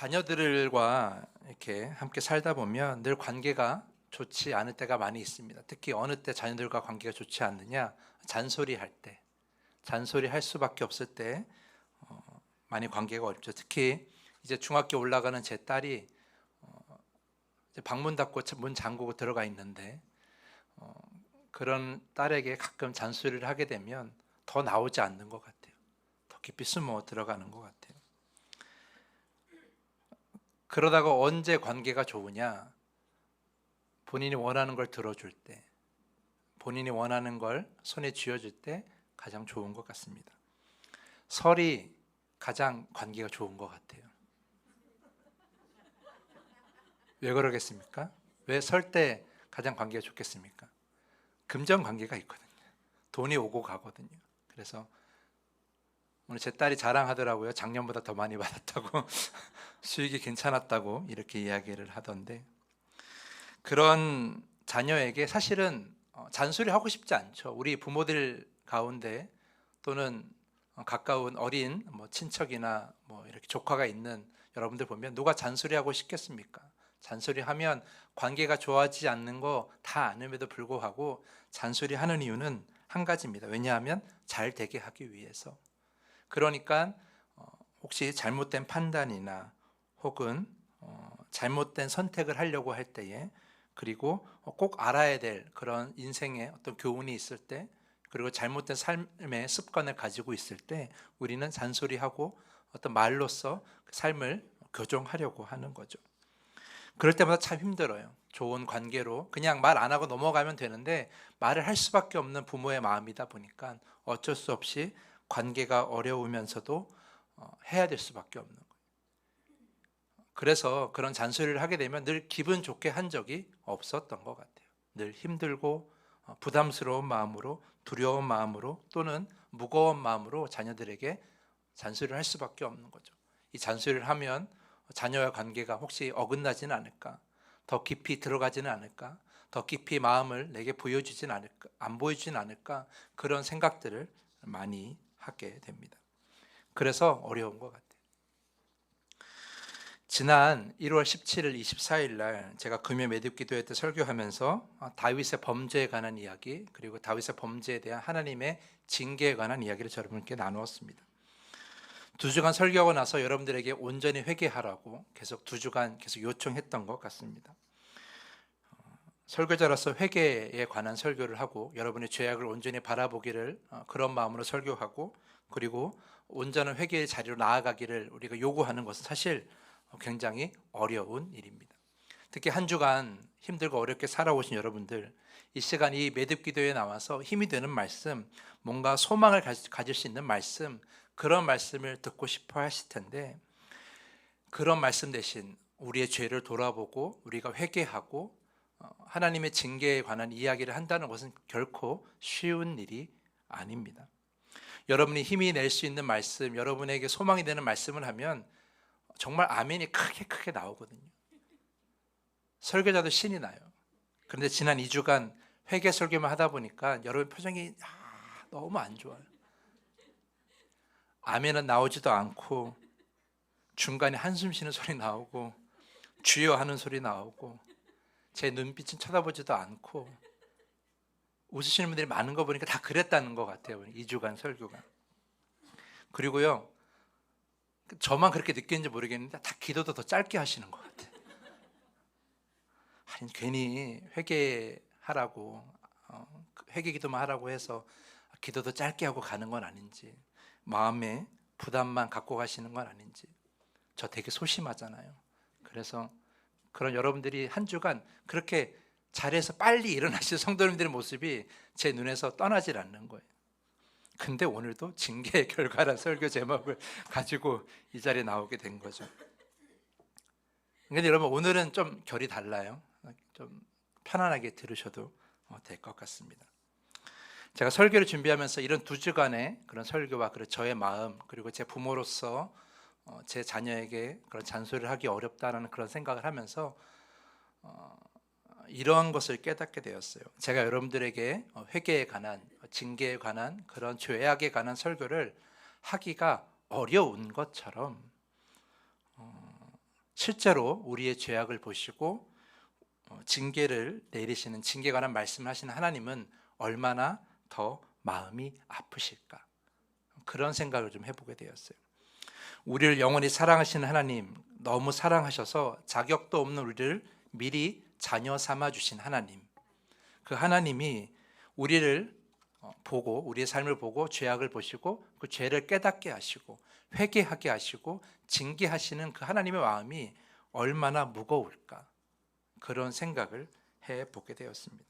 자녀들과 이렇게 함께 살다 보면 늘 관계가 좋지 않을 때가 많이 있습니다. 특히 어느 때 자녀들과 관계가 좋지 않느냐 잔소리 할 때, 잔소리 할 수밖에 없을 때 어, 많이 관계가 어렵죠. 특히 이제 중학교 올라가는 제 딸이 어, 방문 닫고 문 잠그고 들어가 있는데 어, 그런 딸에게 가끔 잔소리를 하게 되면 더 나오지 않는 것 같아요. 더 깊이 숨어 들어가는 것 같아요. 그러다가 언제 관계가 좋으냐? 본인이 원하는 걸 들어줄 때, 본인이 원하는 걸 손에 쥐어줄 때 가장 좋은 것 같습니다. 설이 가장 관계가 좋은 것 같아요. 왜 그러겠습니까? 왜 설 때 가장 관계가 좋겠습니까? 금전 관계가 있거든요. 돈이 오고 가거든요. 그래서 오늘 제 딸이 자랑하더라고요. 작년보다 더 많이 받았다고 수익이 괜찮았다고 이렇게 이야기를 하던데 그런 자녀에게 사실은 어, 잔소리 하고 싶지 않죠. 우리 부모들 가운데 또는 어, 가까운 어린 뭐 친척이나 뭐 이렇게 조카가 있는 여러분들 보면 누가 잔소리하고 싶겠습니까? 잔소리하면 관계가 좋아지지 않는 거 다 아는에도 불구하고 잔소리하는 이유는 한 가지입니다. 왜냐하면 잘 되게 하기 위해서. 그러니까 어, 혹시 잘못된 판단이나 혹은 어, 잘못된 선택을 하려고 할 때에 그리고 꼭 알아야 될 그런 인생의 어떤 교훈이 있을 때 그리고 잘못된 삶의 습관을 가지고 있을 때 우리는 잔소리하고 어떤 말로써 그 삶을 교정하려고 하는 거죠. 그럴 때마다 참 힘들어요. 좋은 관계로 그냥 말 안 하고 넘어가면 되는데 말을 할 수밖에 없는 부모의 마음이다 보니까 어쩔 수 없이 관계가 어려우면서도 어, 해야 될 수밖에 없는 거예요. 그래서 그런 잔소리를 하게 되면 늘 기분 좋게 한 적이 없었던 것 같아요. 늘 힘들고 어, 부담스러운 마음으로 두려운 마음으로 또는 무거운 마음으로 자녀들에게 잔소리를 할 수밖에 없는 거죠. 이 잔소리를 하면 자녀와 관계가 혹시 어긋나지는 않을까? 더 깊이 들어가지는 않을까? 더 깊이 마음을 내게 보여주진 않을까? 안 보여주진 않을까? 그런 생각들을 많이 하게 됩니다. 그래서 어려운 것 같아요. 지난 1월 17일, 24일 날 제가 금요 매듭 기도회 때 설교하면서 어, 다윗의 범죄에 관한 이야기 그리고 다윗의 범죄에 대한 하나님의 징계에 관한 이야기를 여러분께 나누었습니다. 두 주간 설교하고 나서 여러분들에게 온전히 회개하라고 계속 두 주간 계속 요청했던 것 같습니다. 어, 설교자로서 회개에 관한 설교를 하고 여러분의 죄악을 온전히 바라보기를 어, 그런 마음으로 설교하고 그리고 온전한 회개의 자리로 나아가기를 우리가 요구하는 것은 사실 굉장히 어려운 일입니다. 특히 한 주간 힘들고 어렵게 살아오신 여러분들 이 시간 이 매듭 기도에 나와서 힘이 되는 말씀, 뭔가 소망을 가질 수 있는 말씀 그런 말씀을 듣고 싶어 하실 텐데 그런 말씀 대신 우리의 죄를 돌아보고 우리가 회개하고 어, 하나님의 징계에 관한 이야기를 한다는 것은 결코 쉬운 일이 아닙니다. 여러분이 힘이 낼 수 있는 말씀, 여러분에게 소망이 되는 말씀을 하면 정말 아멘이 크게 크게 나오거든요. 설교자도 신이 나요. 그런데 지난 2주간 회개 설교만 하다 보니까 여러분 표정이 아, 너무 안 좋아요. 아멘은 나오지도 않고 중간에 한숨 쉬는 소리 나오고 주여 하는 소리 나오고 제 눈빛은 쳐다보지도 않고 웃으시는 분들이 많은 거 보니까 다 그랬다는 것 같아요. 2주간 설교가. 그리고요. 저만 그렇게 느꼈는지 모르겠는데 다 기도도 더 짧게 하시는 것 같아요. 아니 괜히 회개하라고 어, 회개 기도만 하라고 해서 기도도 짧게 하고 가는 건 아닌지 마음에 부담만 갖고 가시는 건 아닌지 저 되게 소심하잖아요. 그래서 그런 여러분들이 한 주간 그렇게 잘해서 빨리 일어나실 성도님들의 모습이 제 눈에서 떠나질 않는 거예요. 근데 오늘도 징계의 결과란 설교 제목을 가지고 이 자리에 나오게 된 거죠. 근데 여러분 오늘은 좀 결이 달라요. 좀 편안하게 들으셔도 어, 될것 같습니다. 제가 설교를 준비하면서 이런 두 주간의 그런 설교와 그런 저의 마음 그리고 제 부모로서 어, 제 자녀에게 그런 잔소리를 하기 어렵다라는 그런 생각을 하면서 어, 이러한 것을 깨닫게 되었어요. 제가 여러분들에게 회개에 관한 징계에 관한 그런 죄악에 관한 설교를 하기가 어려운 것처럼 어, 실제로 우리의 죄악을 보시고 어, 징계를 내리시는 징계 관한 말씀하시는 하나님은 얼마나 더 마음이 아프실까 그런 생각을 좀 해보게 되었어요. 우리를 영원히 사랑하시는 하나님 너무 사랑하셔서 자격도 없는 우리를 미리 자녀 삼아 주신 하나님 그 하나님이 우리를 어, 보고 우리의 삶을 보고 죄악을 보시고 그 죄를 깨닫게 하시고 회개하게 하시고 징계하시는 그 하나님의 마음이 얼마나 무거울까 그런 생각을 해 보게 되었습니다.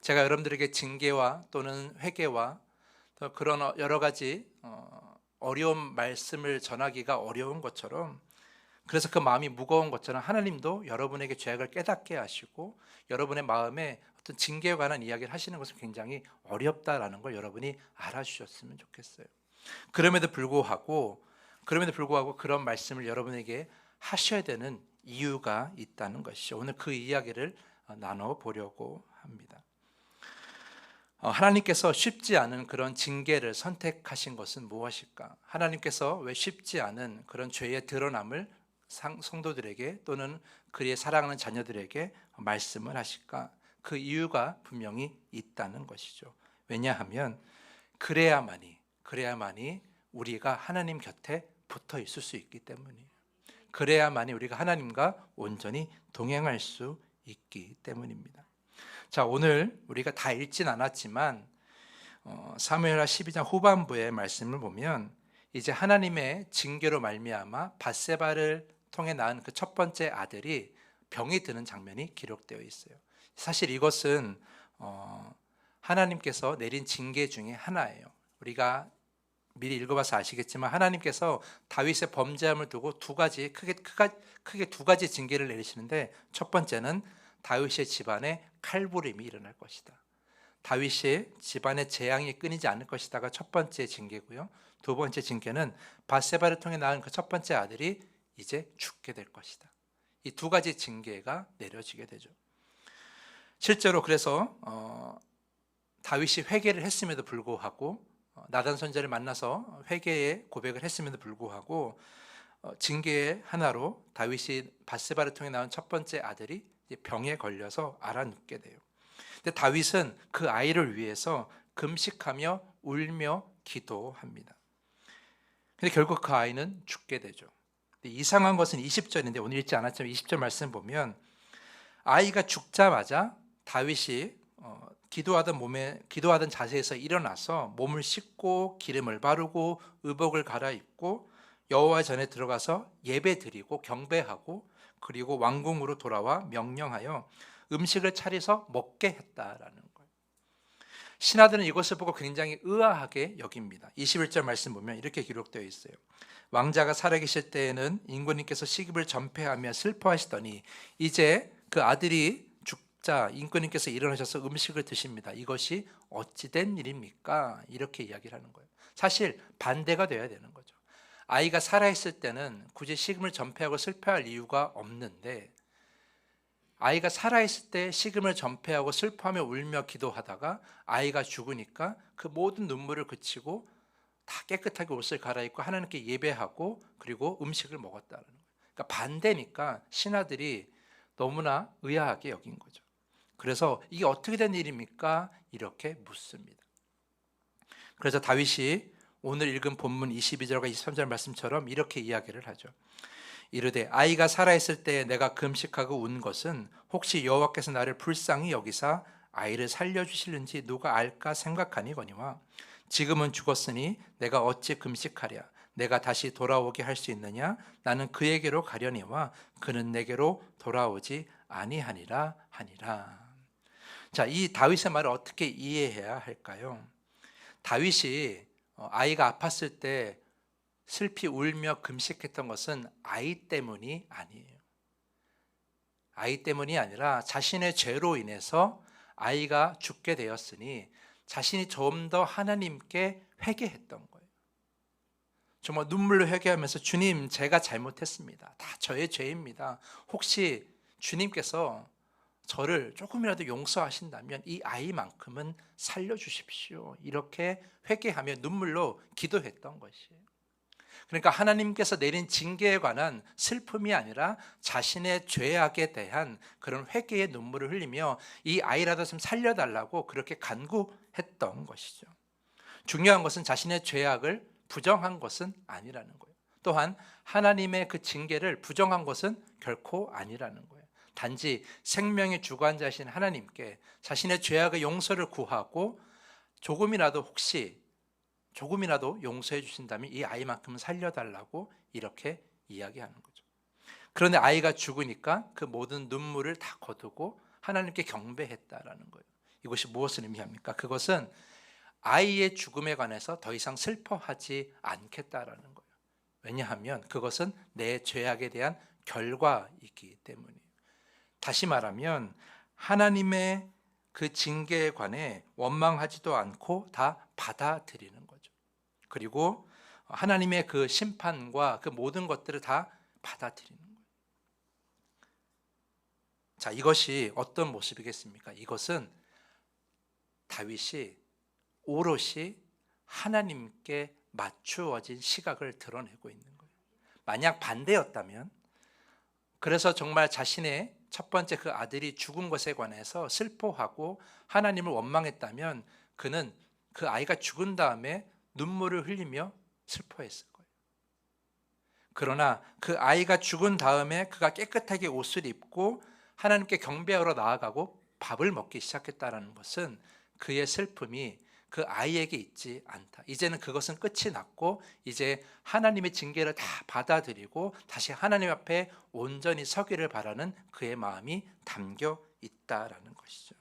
제가 여러분들에게 징계와 또는 회개와 또 그런 여러 가지 어, 어려운 말씀을 전하기가 어려운 것처럼 그래서 그 마음이 무거운 것처럼 하나님도 여러분에게 죄악을 깨닫게 하시고 여러분의 마음에 어떤 징계에 관한 이야기를 하시는 것은 굉장히 어렵다라는 걸 여러분이 알아주셨으면 좋겠어요. 그럼에도 불구하고 그럼에도 불구하고 그런 말씀을 여러분에게 하셔야 되는 이유가 있다는 것이죠. 오늘 그 이야기를 어, 나눠 보려고 합니다. 어, 하나님께서 쉽지 않은 그런 징계를 선택하신 것은 무엇일까? 하나님께서 왜 쉽지 않은 그런 죄의 드러남을 성도들에게 또는 그의 사랑하는 자녀들에게 말씀을 하실까? 그 이유가 분명히 있다는 것이죠. 왜냐하면 그래야만이 그래야만이 우리가 하나님 곁에 붙어 있을 수 있기 때문이에요. 그래야만이 우리가 하나님과 온전히 동행할 수 있기 때문입니다. 자, 오늘 우리가 다 읽진 않았지만 어, 사무엘하 12장 후반부의 말씀을 보면 이제 하나님의 징계로 말미암아 바세바를 통해 낳은 그 첫 번째 아들이 병이 드는 장면이 기록되어 있어요. 사실 이것은 어, 하나님께서 내린 징계 중에 하나예요. 우리가 미리 읽어봐서 아시겠지만 하나님께서 다윗의 범죄함을 두고 두 가지 크게 크게 두 가지 징계를 내리시는데 첫 번째는 다윗의 집안에 칼부림이 일어날 것이다. 다윗의 집안의 재앙이 끊이지 않을 것이다가 첫 번째 징계고요. 두 번째 징계는 바세바를 통해 낳은 그 첫 번째 아들이 이제 죽게 될 것이다. 이 두 가지 징계가 내려지게 되죠. 실제로 그래서 어, 다윗이 회개를 했음에도 불구하고 어, 나단 선자를 만나서 회개의 고백을 했음에도 불구하고 어, 징계의 하나로 다윗이 바세바를 통해 낳은 첫 번째 아들이 병에 걸려서 알아 눕게 돼요. 근데 다윗은 그 아이를 위해서 금식하며 울며 기도합니다. 근데 결국 그 아이는 죽게 되죠. 이상한 것은 20절인데 오늘 읽지 않았지만 20절 말씀 보면 아이가 죽자마자 다윗이 어, 기도하던 몸에 기도하던 자세에서 일어나서 몸을 씻고 기름을 바르고 의복을 갈아입고 여호와 전에 들어가서 예배 드리고 경배하고 그리고 왕궁으로 돌아와 명령하여 음식을 차려서 먹게 했다라는 거예요. 신하들은 이것을 보고 굉장히 의아하게 여깁니다. 21절 말씀 보면 이렇게 기록되어 있어요. 왕자가 살아계실 때에는 인구님께서 시급을 전폐하며 슬퍼하시더니 이제 그 아들이 죽자 인구님께서 일어나셔서 음식을 드십니다. 이것이 어찌된 일입니까? 이렇게 이야기를 하는 거예요. 사실 반대가 돼야 되는 거죠. 아이가 살아있을 때는 굳이 식음을 전폐하고 슬퍼할 이유가 없는데 아이가 살아있을 때 식음을 전폐하고 슬퍼하며 울며 기도하다가 아이가 죽으니까 그 모든 눈물을 그치고 다 깨끗하게 옷을 갈아입고 하나님께 예배하고 그리고 음식을 먹었다는 거예요. 그러니까 반대니까 신하들이 너무나 의아하게 여긴 거죠. 그래서 이게 어떻게 된 일입니까? 이렇게 묻습니다. 그래서 다윗이 오늘 읽은 본문 22절과 23절 말씀처럼 이렇게 이야기를 하죠. 이르되 아이가 살아 있을 때 내가 금식하고 운 것은 혹시 여호와께서 나를 불쌍히 여기사 아이를 살려 주실는지 누가 알까 생각하니거니와 지금은 죽었으니 내가 어찌 금식하랴? 내가 다시 돌아오게 할 수 있느냐? 나는 그에게로 가려니와 그는 내게로 돌아오지 아니하니라 하니라. 자 이 다윗의 말을 어떻게 이해해야 할까요? 다윗이 어, 아이가 아팠을 때 슬피 울며 금식했던 것은 아이 때문이 아니에요. 아이 때문이 아니라 자신의 죄로 인해서 아이가 죽게 되었으니 자신이 좀 더 하나님께 회개했던 거예요. 정말 눈물로 회개하면서 주님 제가 잘못했습니다. 다 저의 죄입니다. 혹시 주님께서 저를 조금이라도 용서하신다면 이 아이만큼은 살려주십시오. 이렇게 회개하며 눈물로 기도했던 것이에요. 그러니까 하나님께서 내린 징계에 관한 슬픔이 아니라 자신의 죄악에 대한 그런 회개의 눈물을 흘리며 이 아이라도 좀 살려달라고 그렇게 간구했던 것이죠. 중요한 것은 자신의 죄악을 부정한 것은 아니라는 거예요. 또한 하나님의 그 징계를 부정한 것은 결코 아니라는 거예요. 단지 생명의 주관자신 하나님께 자신의 죄악의 용서를 구하고 조금이라도 혹시 조금이라도 용서해 주신다면 이 아이만큼은 살려달라고 이렇게 이야기하는 거죠. 그런데 아이가 죽으니까 그 모든 눈물을 다 거두고 하나님께 경배했다라는 거예요. 이것이 무엇을 의미합니까? 그것은 아이의 죽음에 관해서 더 이상 슬퍼하지 않겠다라는 거예요. 왜냐하면 그것은 내 죄악에 대한 결과이기 때문이에요. 다시 말하면 하나님의 그 징계에 관해 원망하지도 않고 다 받아들이는 거죠. 그리고 하나님의 그 심판과 그 모든 것들을 다 받아들이는 거예요. 자, 이것이 어떤 모습이겠습니까? 이것은 다윗이 오롯이 하나님께 맞추어진 시각을 드러내고 있는 거예요. 만약 반대였다면 그래서 정말 자신의 첫 번째 그 아들이 죽은 것에 관해서 슬퍼하고 하나님을 원망했다면 그는 그 아이가 죽은 다음에 눈물을 흘리며 슬퍼했을 거예요. 그러나 그 아이가 죽은 다음에 그가 깨끗하게 옷을 입고 하나님께 경배하러 나아가고 밥을 먹기 시작했다라는 것은 그의 슬픔이 그 아이에게 있지 않다. 이제는 그것은 끝이 났고 이제 하나님의 징계를 다 받아들이고 다시 하나님 앞에 온전히 서기를 바라는 그의 마음이 담겨 있다라는 것이죠.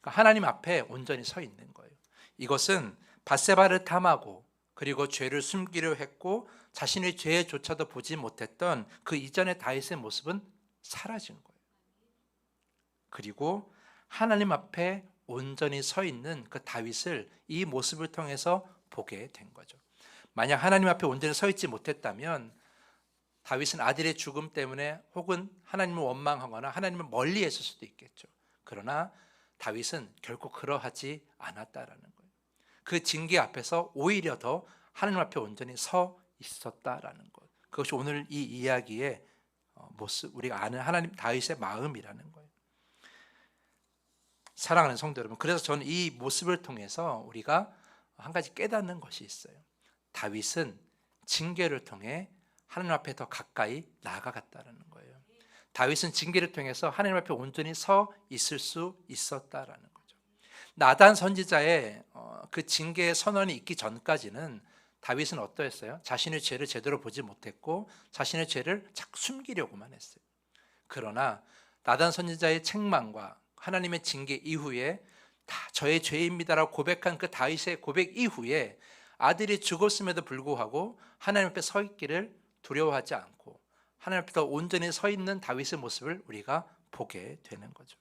그러니까 하나님 앞에 온전히 서 있는 거예요. 이것은 바세바를 탐하고 그리고 죄를 숨기려 했고 자신의 죄조차도 보지 못했던 그 이전의 다윗의 모습은 사라진 거예요. 그리고 하나님 앞에 온전히 서 있는 그 다윗을 이 모습을 통해서 보게 된 거죠. 만약 하나님 앞에 온전히 서 있지 못했다면 다윗은 아들의 죽음 때문에 혹은 하나님을 원망하거나 하나님을 멀리 했을 수도 있겠죠. 그러나 다윗은 결코 그러하지 않았다라는 거예요. 그 징계 앞에서 오히려 더 하나님 앞에 온전히 서 있었다라는 것. 그것이 오늘 이 이야기의 어, 모습, 우리가 아는 하나님 다윗의 마음이라는 거예요. 사랑하는 성도 여러분, 그래서 저는 이 모습을 통해서 우리가 한 가지 깨닫는 것이 있어요. 다윗은 징계를 통해 하나님 앞에 더 가까이 나아갔다는 거예요. 다윗은 징계를 통해서 하나님 앞에 온전히 서 있을 수 있었다라는 거죠. 나단 선지자의 어, 그 징계의 선언이 있기 전까지는 다윗은 어떠했어요? 자신의 죄를 제대로 보지 못했고 자신의 죄를 자꾸 숨기려고만 했어요. 그러나 나단 선지자의 책망과 하나님의 징계 이후에 다 저의 죄입니다라고 고백한 그 다윗의 고백 이후에 아들이 죽었음에도 불구하고 하나님 앞에 서 있기를 두려워하지 않고 하나님 앞에 더 온전히 서 있는 다윗의 모습을 우리가 보게 되는 거죠.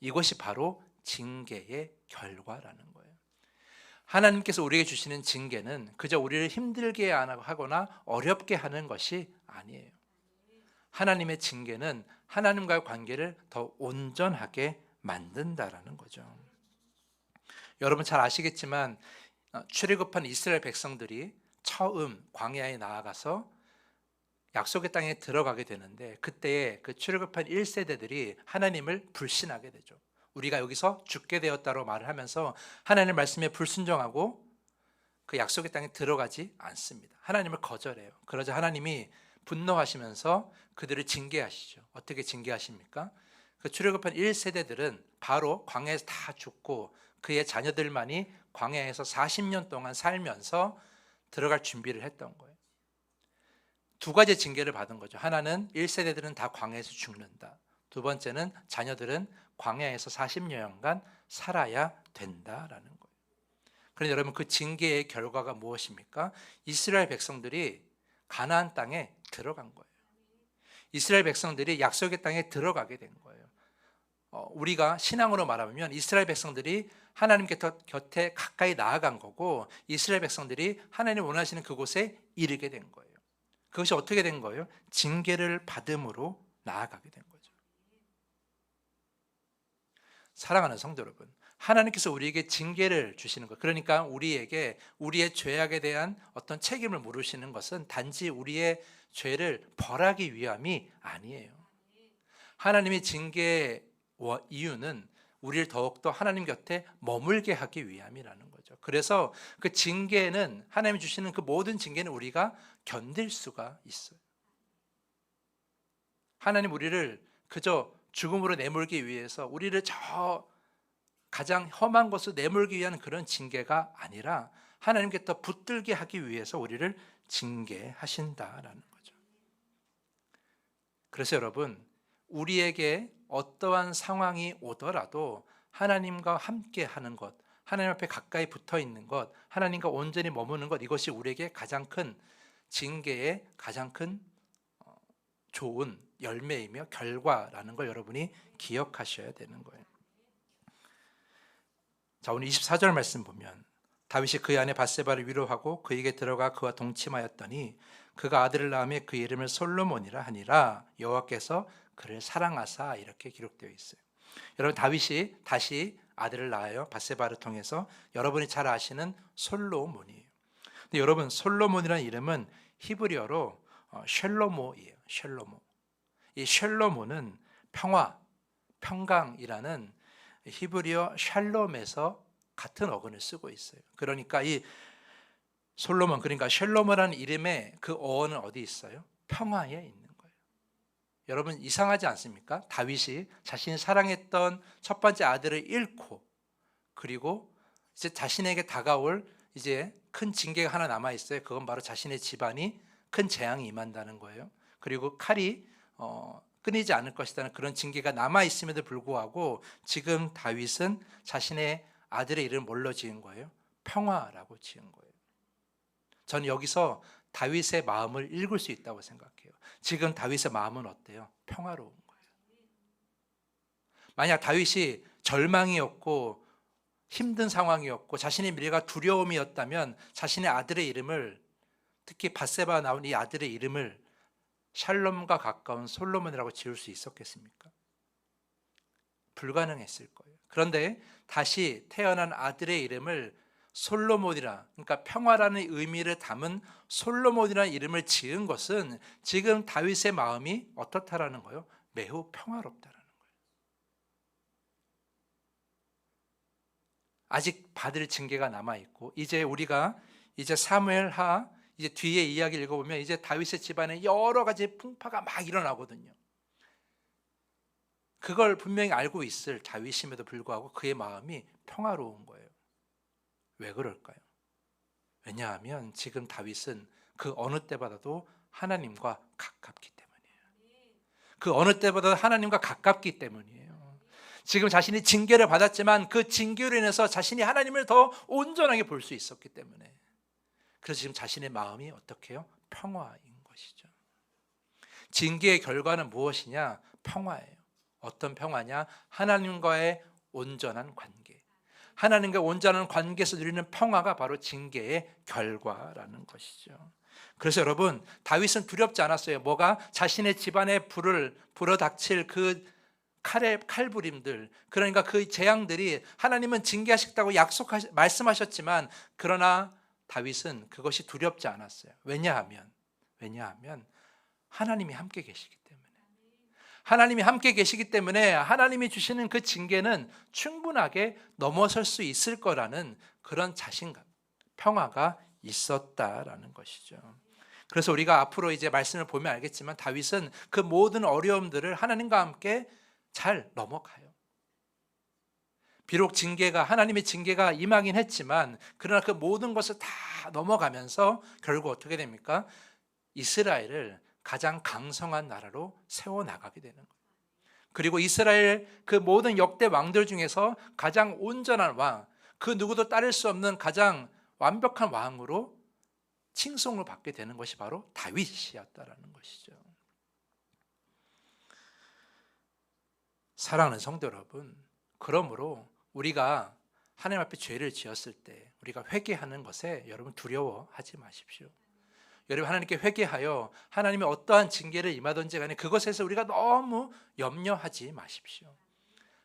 이것이 바로 징계의 결과라는 거예요. 하나님께서 우리에게 주시는 징계는 그저 우리를 힘들게 하거나 어렵게 하는 것이 아니에요. 하나님의 징계는 하나님과의 관계를 더 온전하게 만든다라는 거죠. 여러분 잘 아시겠지만 어, 출애굽한 이스라엘 백성들이 처음 광야에 나아가서 약속의 땅에 들어가게 되는데 그때에 그 출애굽한 1세대들이 하나님을 불신하게 되죠. 우리가 여기서 죽게 되었다고 말을 하면서 하나님의 말씀에 불순종하고 그 약속의 땅에 들어가지 않습니다. 하나님을 거절해요. 그러자 하나님이 분노하시면서 그들을 징계하시죠. 어떻게 징계하십니까? 그 출애굽한 1세대들은 바로 광야에서 다 죽고 그의 자녀들만이 광야에서 40년 동안 살면서 들어갈 준비를 했던 거예요. 두 가지 징계를 받은 거죠. 하나는 1세대들은 다 광야에서 죽는다. 두 번째는 자녀들은 광야에서 40년간 살아야 된다라는 거예요. 그런데 여러분 그 징계의 결과가 무엇입니까? 이스라엘 백성들이 가나안 땅에 들어간 거예요. 이스라엘 백성들이 약속의 땅에 들어가게 된 거예요. 어, 우리가 신앙으로 말하면 이스라엘 백성들이 하나님께 곁에 가까이 나아간 거고 이스라엘 백성들이 하나님 원하시는 그곳에 이르게 된 거예요. 그것이 어떻게 된 거예요? 징계를 받음으로 나아가게 된 거죠. 사랑하는 성도 여러분, 하나님께서 우리에게 징계를 주시는 것. 그러니까 우리에게 우리의 죄악에 대한 어떤 책임을 물으시는 것은 단지 우리의 죄를 벌하기 위함이 아니에요. 하나님의 징계의 워- 이유는 우리를 더욱더 하나님 곁에 머물게 하기 위함이라는 거죠. 그래서 그 징계는 하나님이 주시는 그 모든 징계는 우리가 견딜 수가 있어요. 하나님 우리를 그저 죽음으로 내몰기 위해서 우리를 저 가장 험한 곳으로 내몰기 위한 그런 징계가 아니라 하나님께 더 붙들게 하기 위해서 우리를 징계하신다라는 거죠. 그래서 여러분 우리에게 어떠한 상황이 오더라도 하나님과 함께 하는 것, 하나님 앞에 가까이 붙어 있는 것, 하나님과 온전히 머무는 것 이것이 우리에게 가장 큰 징계의 가장 큰 어, 좋은 열매이며 결과라는 걸 여러분이 기억하셔야 되는 거예요. 자, 오늘 24절 말씀 보면 다윗이 그의 아내 바세바를 위로하고 그에게 들어가 그와 동침하였더니 그가 아들을 낳음에 그 이름을 솔로몬이라 하니라 여호와께서 그를 사랑하사 이렇게 기록되어 있어요. 여러분 다윗이 다시 아들을 낳아요. 바세바를 통해서 여러분이 잘 아시는 솔로몬이에요. 근데 여러분 솔로몬이라는 이름은 히브리어로 어, 쉘로모이에요. 쉘로모. 이 쉘로모는 평화, 평강이라는 히브리어 샬롬에서 같은 어근을 쓰고 있어요. 그러니까 이 솔로몬 그러니까 샬롬이라는 이름의 그 어원은 어디 있어요? 평화에 있는 거예요. 여러분 이상하지 않습니까? 다윗이 자신이 사랑했던 첫 번째 아들을 잃고 그리고 이제 자신에게 다가올 이제 큰 징계가 하나 남아 있어요. 그건 바로 자신의 집안이 큰 재앙이 임한다는 거예요. 그리고 칼이 어, 끊이지 않을 것이라는 그런 징계가 남아 있음에도 불구하고 지금 다윗은 자신의 아들의 이름을 뭘로 지은 거예요? 평화라고 지은 거예요. 저는 여기서 다윗의 마음을 읽을 수 있다고 생각해요. 지금 다윗의 마음은 어때요? 평화로운 거예요. 만약 다윗이 절망이었고 힘든 상황이었고 자신의 미래가 두려움이었다면 자신의 아들의 이름을 특히 바세바 나온 이 아들의 이름을 샬롬과 가까운 솔로몬이라고 지을 수 있었겠습니까? 불가능했을 거예요. 그런데 다시 태어난 아들의 이름을 솔로몬이라 그러니까 평화라는 의미를 담은 솔로몬이라는 이름을 지은 것은 지금 다윗의 마음이 어떻다라는 거예요? 매우 평화롭다라는 거예요. 아직 받을 징계가 남아 있고 이제 우리가 이제 사무엘하 이제 뒤에 이야기 읽어보면 이제 다윗의 집안에 여러 가지 풍파가 막 일어나거든요. 그걸 분명히 알고 있을 다윗임에도 불구하고 그의 마음이 평화로운 거예요. 왜 그럴까요? 왜냐하면 지금 다윗은 그 어느 때보다도 하나님과 가깝기 때문이에요. 그 어느 때보다 하나님과 가깝기 때문이에요. 지금 자신이 징계를 받았지만 그 징계로 인해서 자신이 하나님을 더 온전하게 볼 수 있었기 때문에 그래서 지금 자신의 마음이 어떻게 해요? 평화인 것이죠. 징계의 결과는 무엇이냐? 평화예요. 어떤 평화냐? 하나님과의 온전한 관계. 하나님과 온전한 관계에서 누리는 평화가 바로 징계의 결과라는 것이죠. 그래서 여러분, 다윗은 두렵지 않았어요. 뭐가 자신의 집안에 불을 불어 닥칠 그 칼의 칼부림들, 그러니까 그 재앙들이 하나님은 징계하셨다고 약속하 말씀하셨지만 그러나 다윗은 그것이 두렵지 않았어요. 왜냐하면 왜냐하면 하나님이 함께 계시기 때문에. 하나님이 함께 계시기 때문에 하나님이 주시는 그 징계는 충분하게 넘어설 수 있을 거라는 그런 자신감, 평화가 있었다라는 것이죠. 그래서 우리가 앞으로 이제 말씀을 보면 알겠지만 다윗은 그 모든 어려움들을 하나님과 함께 잘 넘어가요. 비록 징계가 하나님의 징계가 임하긴 했지만 그러나 그 모든 것을 다 넘어가면서 결국 어떻게 됩니까? 이스라엘을 가장 강성한 나라로 세워 나가게 되는 거예요. 그리고 이스라엘 그 모든 역대 왕들 중에서 가장 온전한 왕, 그 누구도 따를 수 없는 가장 완벽한 왕으로 칭송을 받게 되는 것이 바로 다윗이었다라는 것이죠. 사랑하는 성도 여러분, 그러므로 우리가 하나님 앞에 죄를 지었을 때 우리가 회개하는 것에 여러분 두려워하지 마십시오. 여러분 하나님께 회개하여 하나님의 어떠한 징계를 임하든지 간에 그것에서 우리가 너무 염려하지 마십시오.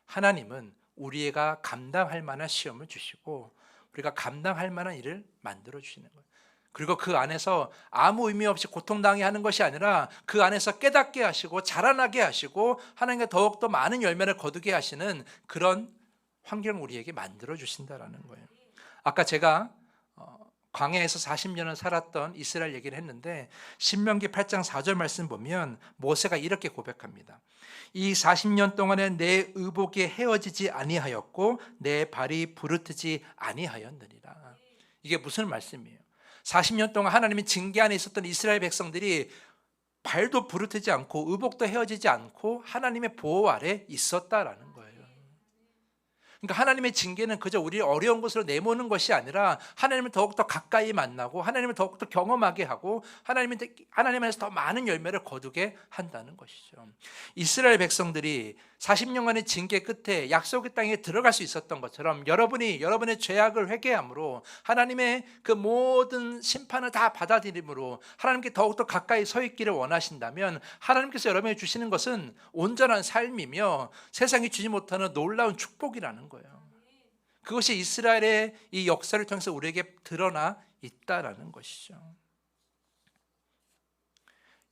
하나님은 우리가 감당할 만한 시험을 주시고 우리가 감당할 만한 일을 만들어 주시는 거예요. 그리고 그 안에서 아무 의미 없이 고통당해 하는 것이 아니라 그 안에서 깨닫게 하시고 자라나게 하시고 하나님과 더욱더 많은 열매를 거두게 하시는 그런 환경을 우리에게 만들어 주신다라는 거예요. 아까 제가 어, 광야에서 40년을 살았던 이스라엘 얘기를 했는데 신명기 8장 4절 말씀 보면 모세가 이렇게 고백합니다. 이 40년 동안에 내 의복이 헤어지지 아니하였고 내 발이 부르트지 아니하였느니라. 이게 무슨 말씀이에요? 40년 동안 하나님이 징계 안에 있었던 이스라엘 백성들이 발도 부르트지 않고 의복도 헤어지지 않고 하나님의 보호 아래 있었다라는. 그러니까 하나님의 징계는 그저 우리 어려운 곳으로 내모는 것이 아니라 하나님을 더욱더 가까이 만나고 하나님을 더욱더 경험하게 하고 하나님 하나님 안에서 더 많은 열매를 거두게 한다는 것이죠. 이스라엘 백성들이 40년간의 징계 끝에 약속의 땅에 들어갈 수 있었던 것처럼 여러분이 여러분의 죄악을 회개함으로 하나님의 그 모든 심판을 다 받아들임으로 하나님께 더욱더 가까이 서 있기를 원하신다면 하나님께서 여러분에게 주시는 것은 온전한 삶이며 세상이 주지 못하는 놀라운 축복이라 는 거예요. 그것이 이스라엘의 이 역사를 통해서 우리에게 드러나 있다라는 것이죠.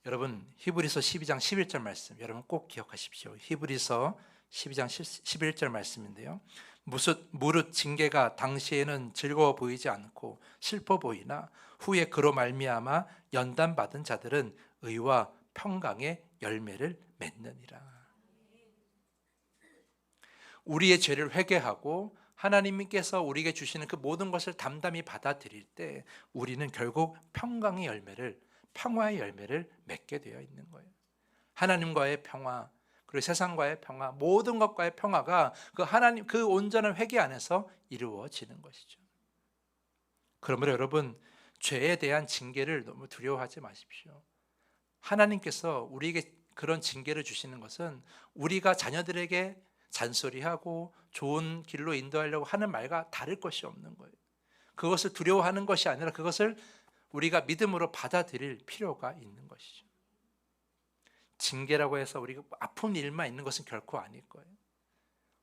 여러분 히브리서 12장 11절 말씀 여러분 꼭 기억하십시오. 히브리서 12장 11절 말씀인데요. 무릇, 무릇 징계가 당시에는 즐거워 보이지 않고 슬퍼 보이나 후에 그로 말미암아 연단 받은 자들은 의와 평강의 열매를 맺느니라. 우리의 죄를 회개하고 하나님께서 우리에게 주시는 그 모든 것을 담담히 받아들일 때 우리는 결국 평강의 열매를 평화의 열매를 맺게 되어 있는 거예요. 하나님과의 평화, 그리고 세상과의 평화, 모든 것과의 평화가 그 하나님 그 온전한 회개 안에서 이루어지는 것이죠. 그러므로 여러분 죄에 대한 징계를 너무 두려워하지 마십시오. 하나님께서 우리에게 그런 징계를 주시는 것은 우리가 자녀들에게 잔소리하고 좋은 길로 인도하려고 하는 말과 다를 것이 없는 거예요. 그것을 두려워하는 것이 아니라 그것을 우리가 믿음으로 받아들일 필요가 있는 것이죠. 징계라고 해서 우리가 아픈 일만 있는 것은 결코 아닐 거예요.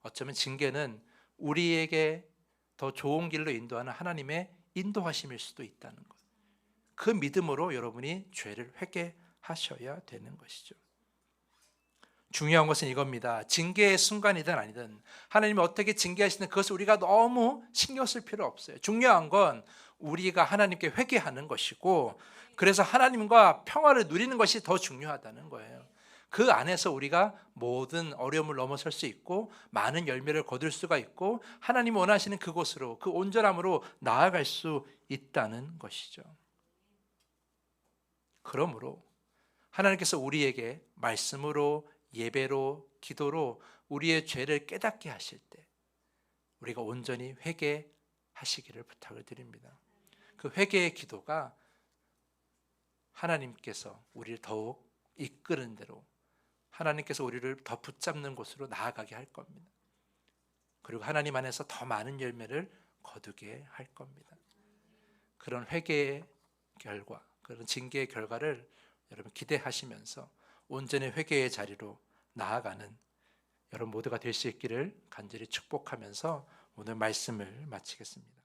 어쩌면 징계는 우리에게 더 좋은 길로 인도하는 하나님의 인도하심일 수도 있다는 것. 그 믿음으로 여러분이 죄를 회개하셔야 되는 것이죠. 중요한 것은 이겁니다. 징계의 순간이든 아니든 하나님이 어떻게 징계하시는 그것을 우리가 너무 신경 쓸 필요 없어요. 중요한 건 우리가 하나님께 회개하는 것이고 그래서 하나님과 평화를 누리는 것이 더 중요하다는 거예요. 그 안에서 우리가 모든 어려움을 넘어설 수 있고 많은 열매를 거둘 수가 있고 하나님 원하시는 그곳으로 그 온전함으로 나아갈 수 있다는 것이죠. 그러므로 하나님께서 우리에게 말씀으로 예배로 기도로 우리의 죄를 깨닫게 하실 때 우리가 온전히 회개하시기를 부탁을 드립니다. 그 회개의 기도가 하나님께서 우리를 더욱 이끄는 대로 하나님께서 우리를 더 붙잡는 곳으로 나아가게 할 겁니다. 그리고 하나님 안에서 더 많은 열매를 거두게 할 겁니다. 그런 회개의 결과, 그런 징계의 결과를 여러분 기대하시면서 온전히 회개의 자리로 나아가는 여러분 모두가 될 수 있기를 간절히 축복하면서 오늘 말씀을 마치겠습니다.